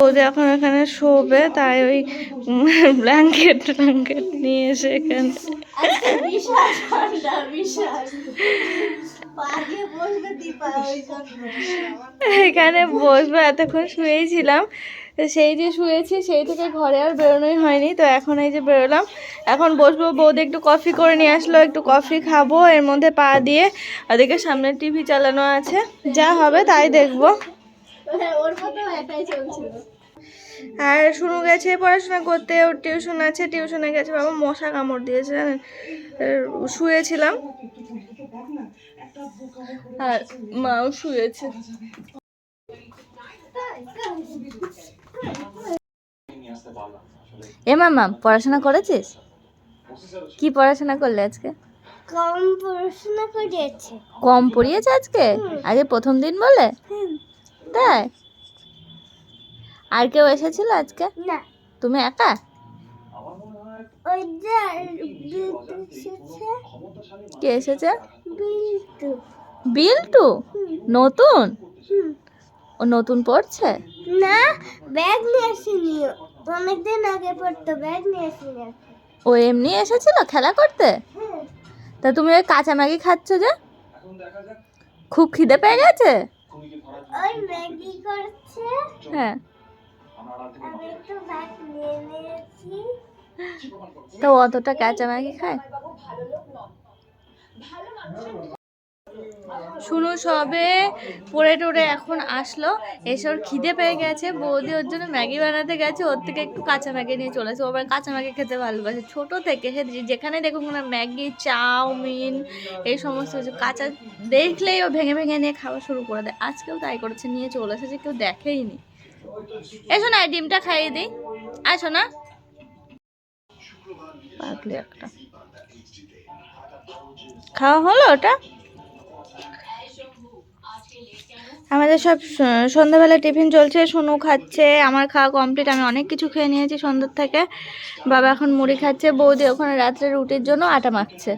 বৌদি এখন এখানে শোবে তাই ওই ব্ল্যাঙ্কেট ট্ল্যাঙ্কেট নিয়ে এসে এখানে। এখানে বসবো এতক্ষণ শুয়েছিলাম সেই যে শুয়েছি সেই থেকে ঘরে আর বেরোনোই হয়নি তো এখন এই যে বেরোলাম। এখন বসবো বৌদি একটু কফি করে নিয়ে আসলো একটু কফি খাব এর মধ্যে পা দিয়ে। ওদিকে সামনে টিভি চালানো আছে যা হবে তাই দেখব। ওর মতো একাই চলছিল আর শুনু গেছে পড়াশোনা করতে ওর টিউশন আছে টিউশনে গেছে বাবা মশা কামড় দিয়েছে জানেন? শুয়েছিলাম। আর মাও শুয়েছে। এ মামা পড়াশোনা করেছিস? কি পড়াশোনা করলে আজকে? কম পড়াশোনা করেছে কম পড়িয়েছে আজকে? আগে প্রথম দিন বলে? তাই? আর কেউ এসেছিল আজকে? না। তুমি একা? কে এসেছে? বিল্টু। নতুন? ও নতুন পড়ছে? না ব্যাগ নিয়ে আসিনি। অনেকদিন আগে পড়তো ব্যাগ নিয়ে আসিনি ও এমনি এসেছিল খেলা করতে? হ্যাঁ। তা তুমি ওই কাঁচা ম্যাগি খাচ্ছ যে? খুব খিদে পেয়ে গেছে? ওই ম্যাগি করছে। হ্যাঁ। আমি একটু ভাত নিয়ে নিয়েছি। তো অতটা কাঁচা ম্যাগি খায়? শুনু সবে পড়ে টোরে এখন আসলো। এসে ওর খিদে পেয়ে গেছে। বৌদি ওর জন্য ম্যাগি বানাতে গেছে। ওর থেকে একটু কাঁচা ম্যাগি নিয়ে চলে আসে ও আবার কাঁচা ম্যাগি খেতে ভালোবাসে। ছোট থেকে সে যেখানে দেখুক না ম্যাগি, চাউমিন, এই সমস্ত কিছু কাঁচা দেখলেই ও ভেঙে ভেঙে নিয়ে খাওয়া শুরু করে দেয়। আজকেও তাই করেছে। নিয়ে চলে এসেছে। কেউ দেখেইনি। এসো না ডিমটা খাইয়ে দিই। আসো না পাগলি একটা। খাওয়া হলো ওটা? আমাদের সব সন্ধ্যাবেলা টিফিন চলছে, সোনু খাচ্ছে, আমার খাওয়া কমপ্লিট আমি অনেক কিছু খেয়ে নিয়েছি সন্ধ্যার থেকে। বাবা এখন মুড়ি খাচ্ছে, বৌদি ওখানে রাত্রে রুটির জন্য আটা মাখছে।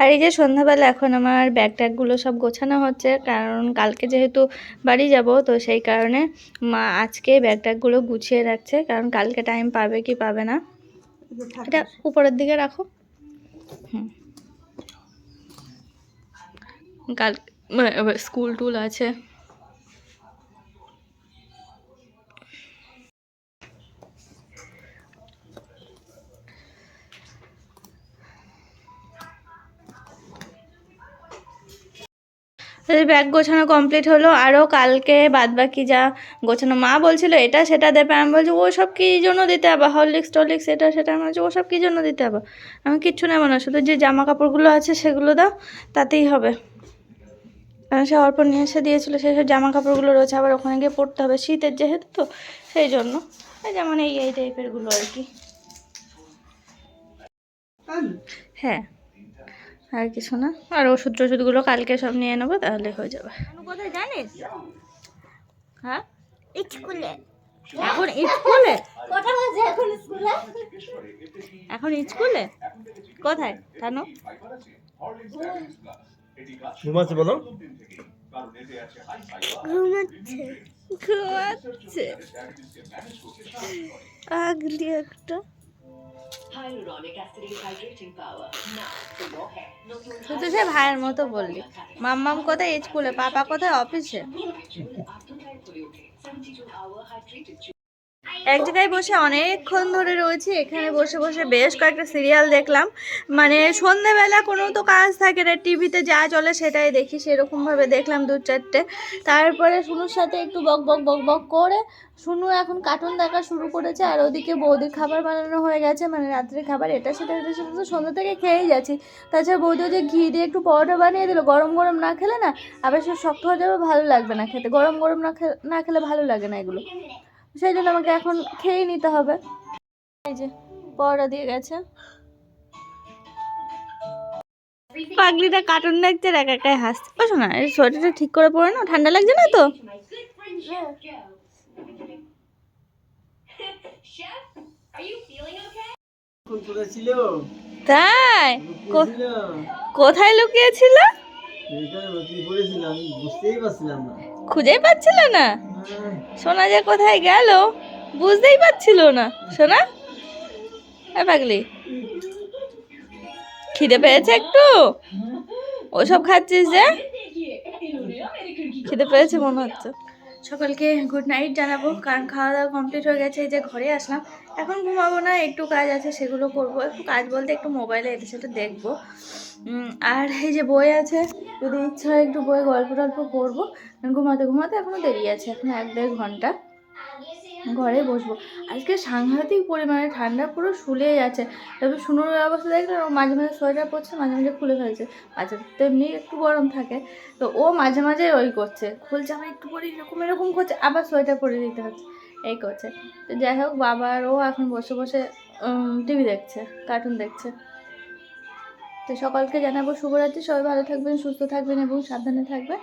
আর এই যে সন্ধ্যাবেলা এখন আমার ব্যাগ ট্যাগগুলো সব গোছানো হচ্ছে, কারণ কালকে যেহেতু বাড়ি যাব, তো সেই কারণে মা আজকে ব্যাগ ট্যাগগুলো গুছিয়ে রাখছে, কারণ কালকে টাইম পাবে কি পাবে না। এটা উপরের দিকে রাখো। কাল মানে স্কুল টুল আছে। ব্যাগ গোছানো কমপ্লিট হলো আরও কালকে বাদ বাকি যা গোছানো। মা বলছিল, এটা সেটা দেবে। আমি বলছি, ও সব কী জন্য দিতে হবে? হরলিক্স টরলিক্স, এটা সেটা? আমি বলছি, ও সব কী জন্য দিতে হবে? আমি কিচ্ছু নেব না, শুধু যে জামা কাপড়গুলো আছে সেগুলো দাও, তাতেই হবে। সে অল্প নিয়ে এসে দিয়েছিলো সেই সব জামা কাপড়গুলো রয়েছে আবার ওখানে গিয়ে পড়তে হবে শীতের যেহেতু তো সেই জন্য। এই যেমন এই এই টাইপেরগুলো আর কি। হ্যাঁ আর কিছু না। আর ওষুধ টষুধগুলো কালকে সব নিয়ে নেব তাহলে হয়ে যাবে। কোথায় জানিস? হ্যাঁ? স্কুলে। এখন স্কুলে? এখন স্কুলে? এখন স্কুলে? কোথায়? জানো ঘুমাচ্ছে বলো। ঘুমাচ্ছে। ঘুমাচ্ছে আগলি একটা। তুই তো সে ভাইয়ের মতো বললি। মাম্মাম কোথায়? স্কুলে? পাপা কোথায়? অফিসে? এক জায়গায় বসে অনেকক্ষণ ধরে রয়েছি, এখানে বসে বসে বেশ কয়েকটা সিরিয়াল দেখলাম। মানে সন্ধেবেলা কোনো তো কাজ থাকে না, টিভিতে যা চলে সেটাই দেখি, সেরকমভাবে দেখলাম দু চারটে। তারপরে শুনুর সাথে একটু বক বক বক বক করে, শুনু এখন কার্টুন দেখা শুরু করেছে, আর ওদিকে বৌদির খাবার বানানো হয়ে গেছে মানে রাত্রের খাবার, এটা সেটা এটা সেটা, তো সন্ধ্যা থেকে খেয়েই যাচ্ছি। তাছাড়া বৌদিও যে ঘি দিয়ে একটু পরোটা বানিয়ে দিল, গরম গরম না খেলে না, আবার সে শক্ত হয়ে যাবে, ভালো লাগবে না খেতে। গরম গরম না খেলে না খেলে ভালো লাগে না এগুলো। সেই জন্য আমাকে এখন খেয়ে নিতে হবে। এই যে পরোটা দিয়ে গেছে। পাগলিটা কার্টুন দেখছে আর একা একাই হাসছে। ও শোনা এই সোয়েটারটা ঠিক করে পরে না ঠান্ডা লাগছে না তো? তাই? কো- কোথায় লুকিয়েছিল? আমি বুঝতেই পারছিলাম না। খুঁজেই পাচ্ছিল না। সোনা যে কোথায় গেল বুঝতেই পারছিল না। সোনা? হ্যাঁ পাগলি। খিদে পেয়েছে একটু? ওসব খাচ্ছিস যে? খিদে পেয়েছে মনে হচ্ছে। সকলকে গুড নাইট জানাব। কারণ খাওয়া দাওয়া কমপ্লিট হয়ে গেছে, এই যে ঘরে আসলাম। এখন ঘুমাবো না, একটু কাজ আছে, সেগুলো করব। একটু কাজ বলতে একটু মোবাইলে এটা সেটা দেখব। আর এই যে বই আছে, যদি ইচ্ছা হয় একটু বই গল্প টল্প করব ঘুমাতে ঘুমাতে এখনও দেরি আছে, এখন এক দেড় ঘণ্টা। ঘরে বসবো। আজকে সাংঘাতিক পরিমাণে ঠান্ডা, পুরো শুলে যাচ্ছে তবে শুনুর অবস্থা দেখলে ও মাঝে মাঝে সোয়েটার পরছে, মাঝে মাঝে খুলে ফেলছে। মাঝে তেমনি একটু গরম থাকে। তো ও মাঝে মাঝে ওই করছে। খুলছে আমার একটু পরে এরকম এরকম করছে, আবার সোয়েটার পরে দিতে হচ্ছে। এই করছে। তো যাই হোক বাবার ও এখন বসে বসে টিভি দেখছে, কার্টুন দেখছে। তো সকলকে জানাব শুভরাত্রি। সবাই ভালো থাকবেন, সুস্থ থাকবেন এবং সাবধানে থাকবেন।